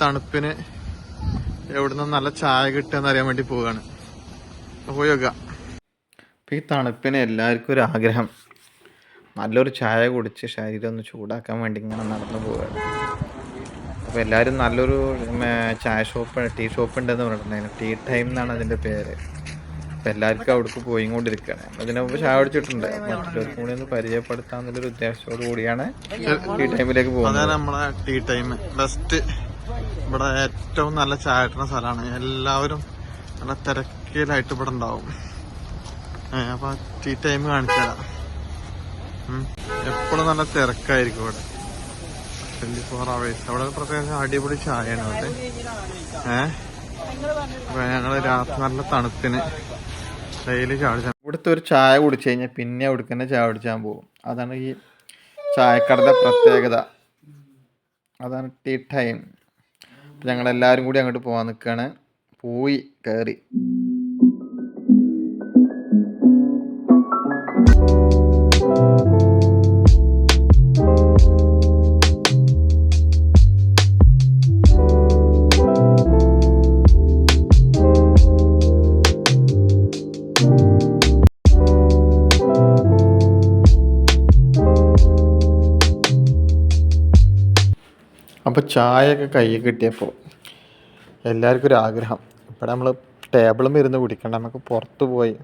തണുപ്പിന് എവിടുന്ന് നല്ല ചായ കിട്ടുക അറിയാൻ വേണ്ടി പോവുകയാണ്. പോയി ഇപ്പം ഈ തണുപ്പിന് എല്ലാവർക്കും ഒരു ആഗ്രഹം. നല്ലൊരു ചായ കുടിച്ച് ശരീരം ഒന്ന് ചൂടാക്കാൻ വേണ്ടി ഇങ്ങനെ നടന്നു പോവുകയാണ്. അപ്പോൾ എല്ലാവരും നല്ലൊരു ചായ ഷോപ്പ് ടീ ഷോപ്പ് ഉണ്ടെന്ന് പറഞ്ഞിട്ടുണ്ടായിരുന്നു. ടീ ടൈം എന്നാണ് അതിന്റെ പേര്. അപ്പോൾ എല്ലാവർക്കും അവിടേക്ക് പോയിക്കൊണ്ടിരിക്കുകയാണ്. അതിന് മുമ്പ് ചായ കുടിച്ചിട്ടുണ്ട്. മറ്റുള്ളവർക്ക് കൂടി ഒന്ന് പരിചയപ്പെടുത്താന്നുള്ളൊരു ഉദ്ദേശത്തോടു കൂടിയാണ് ടീ ടൈമിലേക്ക് പോകുന്നത് നമ്മളെ ടീ ടൈം ബെസ്റ്റ് ഇവിടെ ഏറ്റവും നല്ല ചായ കിട്ടുന്ന സ്ഥലമാണ്. എല്ലാവരും നല്ല തിരക്കിലായിട്ട് ഇവിടെ ഉണ്ടാവും. അപ്പോൾ അപ്പൊ ടീ ടൈം കാണിച്ചുതരാം. എപ്പോഴും നല്ല തിരക്കായിരിക്കും ഇവിടെ. ട്വന്റി ഫോർ അവേഴ്സ് അവിടെ പ്രത്യേകം അടിപൊളി ചായയാണ് അവിടെ ഏഹ് ഞങ്ങൾ രാത്രി നല്ല തണുപ്പിന് ഡെയിലി ചാടിച്ച ഇവിടുത്തെ ഒരു ചായ കുടിച്ചു കഴിഞ്ഞാൽ പിന്നെ അവിടേക്ക് ചായ കുടിച്ചാൻ പോകും. അതാണ് ഈ ചായക്കടയുടെ പ്രത്യേകത. അതാണ് ടീ ടൈം. ഞങ്ങൾ എല്ലാവരും കൂടി അങ്ങോട്ട് പോകാൻ നിൽക്കുകയാണ് പോയി കയറി അപ്പോൾ ചായയൊക്കെ കയ്യിൽ കിട്ടിയപ്പോൾ എല്ലാവർക്കും ഒരു ആഗ്രഹം. ഇവിടെ നമ്മൾ ടേബിളും ഇരുന്ന് കുടിക്കണ്ട. നമുക്ക് പുറത്ത് പോയി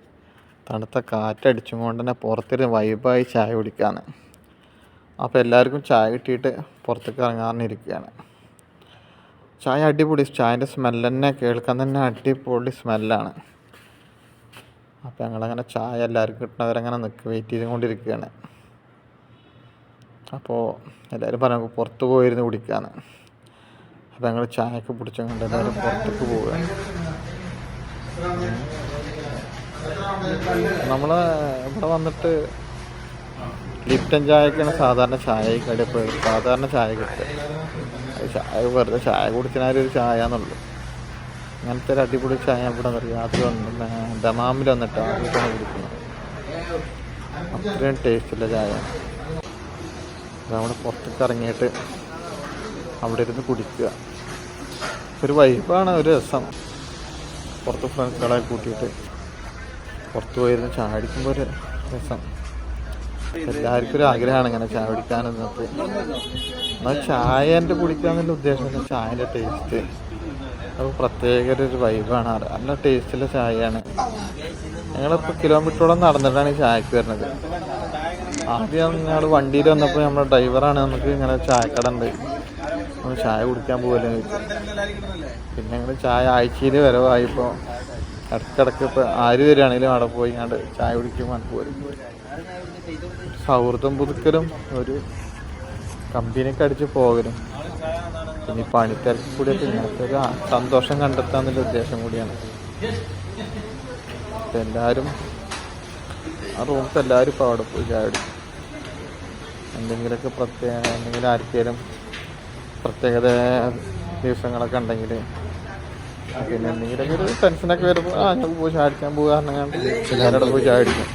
തണുത്ത കാറ്റടിച്ചും കൊണ്ട് തന്നെ പുറത്തിരുന്ന് വൈബായി ചായ കുടിക്കാന്ന്. അപ്പോൾ എല്ലാവർക്കും ചായ കിട്ടിയിട്ട് പുറത്തേക്ക് ഇറങ്ങാറിനിരിക്കുകയാണ് ചായ അടിപൊളി ചായന്റെ സ്മെല്ല് തന്നെ കേൾക്കാൻ തന്നെ അടിപൊളി സ്മെല്ലാണ് അപ്പോൾ ഞങ്ങളങ്ങനെ ചായ എല്ലാവർക്കും കിട്ടുന്നവരങ്ങനെ നിൽക്കുക വെയിറ്റ് ചെയ്തുകൊണ്ടിരിക്കുകയാണ് അപ്പോൾ എല്ലാവരും പറഞ്ഞു പുറത്ത് പോയിരുന്നു കുടിക്കാന്ന്. അപ്പോൾ ഞങ്ങൾ ചായയൊക്കെ പിടിച്ചും കൊണ്ട് എല്ലാവരും പുറത്തേക്ക് പോവുകയാണ് നമ്മൾ ഇവിടെ വന്നിട്ട് ലിപ്റ്റൻ ചായക്കാണ് സാധാരണ ചായ കടയിൽ സാധാരണ ചായ കിട്ടുക ചായ വെറുതെ ചായ കുടിച്ചാലും ഒരു ചായ എന്നുള്ളൂ അങ്ങനത്തെ ഒരു അടിപൊളി ചായ ഇവിടെ രാത്രി വന്ന് ദമാമിൽ വന്നിട്ട് കുടിക്കുന്നത്. അത്രയും ടേസ്റ്റുള്ള ചായ. അവിടെ പുറത്തേക്ക് ഇറങ്ങിയിട്ട് അവിടെ ഇരുന്ന് കുടിക്കുക. ഒരു വൈബാണ് ഒരു രസം. പുറത്ത് ഫ്രണ്ട്സുകളെ കൂട്ടിയിട്ട് പുറത്ത് പോയിരുന്ന് ചാടിക്കുമ്പോൾ ഒരു രസം. എല്ലാവർക്കും ഒരു ആഗ്രഹമാണ് ഇങ്ങനെ ചായ കുടിക്കാനെന്നൊക്കെ എന്നാൽ ചായ എന്റെ കുടിക്കാന്നുള്ള ഉദ്ദേശം ചായന്റെ ടേസ്റ്റ് അത് പ്രത്യേക ഒരു വൈബാണ് നല്ല ടേസ്റ്റുള്ള ചായയാണ്. ഞങ്ങളിപ്പോൾ കിലോമീറ്ററോളം നടന്നിട്ടാണ് ഈ ചായക്ക് വരുന്നത്. ആദ്യം ഞങ്ങൾ വണ്ടിയിൽ വന്നപ്പോൾ നമ്മുടെ ഡ്രൈവറാണ് നമുക്ക് ഇങ്ങനെ ചായക്കട ഉണ്ട് നമ്മൾ ചായ കുടിക്കാൻ പോകല്ലേ പിന്നെ ഞങ്ങൾ ചായ ആഴ്ചയിൽ വരവായിപ്പോൾ ഇടയ്ക്കിടയ്ക്ക് ഇപ്പോൾ ആര് വരികയാണെങ്കിലും അവിടെ പോയി കണ്ട് ചായ കുടിക്കുമ്പോൾ പോലും സൗഹൃദം പുതുക്കലും ഒരു കമ്പനിയൊക്കെ അടിച്ച് പോകലും. പിന്നെ ഈ പണിത്തിരക്ക് കൂടിയൊക്കെ ഇങ്ങനത്തെ ഒരു സന്തോഷം കണ്ടെത്താന്നുള്ള ഉദ്ദേശം കൂടിയാണ്. എല്ലാവരും ആ റൂംസ് എല്ലാവരും ഇപ്പോൾ അവിടെ പോയി ചായ കുടിക്കും. എന്തെങ്കിലുമൊക്കെ പ്രത്യേക എന്തെങ്കിലും ആർക്കെങ്കിലും പ്രത്യേകത ദിവസങ്ങളൊക്കെ ഉണ്ടെങ്കിൽ പിന്നെ എന്തെങ്കിലുമൊക്കെ ഒരു ടെൻഷനൊക്കെ വരുമ്പോൾ ആ ഞങ്ങൾക്ക് പോയി ചാടിക്കാൻ പോകാറുണ്ടെങ്കിൽ പോകുക പോയി ചായ അടിക്കും